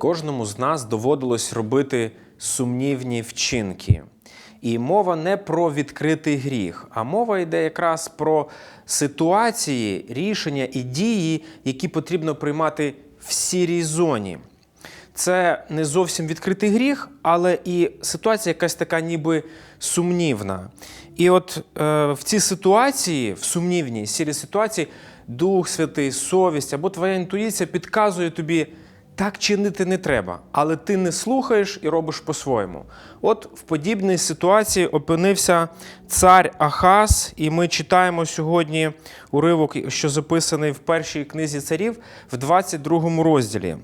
Кожному з нас доводилось робити сумнівні вчинки. І мова не про відкритий гріх, а мова йде якраз про ситуації, рішення і дії, які потрібно приймати в сірій зоні. Це не зовсім відкритий гріх, але і ситуація якась така ніби сумнівна. І от е, в цій ситуації, в сумнівній сірій ситуації, Дух Святий, совість або твоя інтуїція підказує тобі, так чинити не треба, але ти не слухаєш і робиш по-своєму. От в подібній ситуації опинився цар Ахаз, і ми читаємо сьогодні уривок, що записаний в першій книзі царів, в 22 розділі.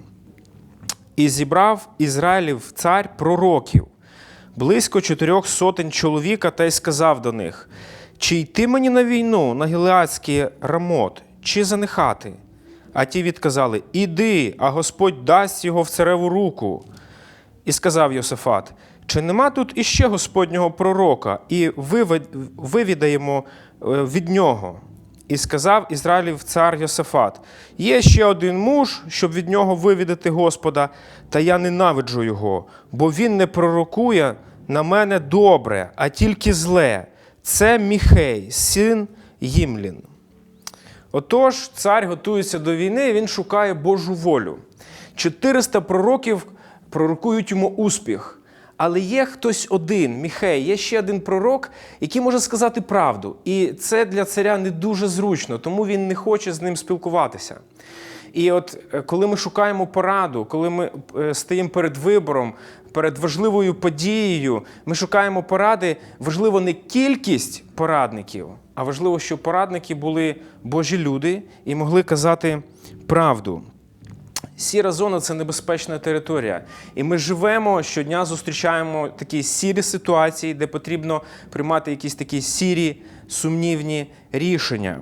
І зібрав Ізраїлів цар пророків, близько чотирьох сотень чоловіка, та й сказав до них: чи йти мені на війну на Гілеадський рамот, чи занихати? А ті відказали: Іди, а Господь дасть його в цареву руку. І сказав Йосифат: чи нема тут іще Господнього пророка, і вивідаємо е, від нього? І сказав Ізраїлів цар Йосифат: Є ще один муж, щоб від нього вивідати Господа, та я ненавиджу його, бо він не пророкує на мене добре, а тільки зле. Це Міхей, син Їмлін. Отож, цар готується до війни, він шукає Божу волю. 400 пророків пророкують йому успіх. Але є хтось один, Міхей, є ще один пророк, який може сказати правду. І це для царя не дуже зручно, тому він не хоче з ним спілкуватися. І от е, коли ми шукаємо пораду, коли ми е, стоїмо перед вибором, перед важливою подією, ми шукаємо поради, важливо не кількість порадників, а важливо, щоб порадники були Божі люди і могли казати правду. Сіра зона це небезпечна територія. І ми живемо щодня, зустрічаємо такі сірі ситуації, де потрібно приймати якісь такі сірі, сумнівні рішення.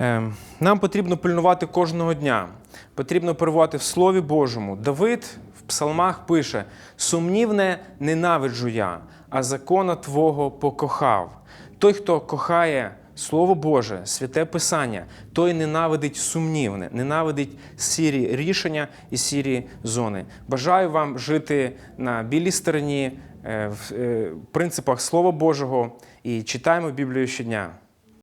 Е, Нам потрібно пильнувати кожного дня. Потрібно перебувати в Слові Божому. Давид в псалмах пише: сумнівне ненавиджу я, а закона Твого покохав. Той, хто кохає Слово Боже, святе Писання, той ненавидить сумнівне, ненавидить сірі рішення і сірі зони. Бажаю вам жити на білій стороні, е, в е, принципах Слова Божого і читаємо Біблію щодня.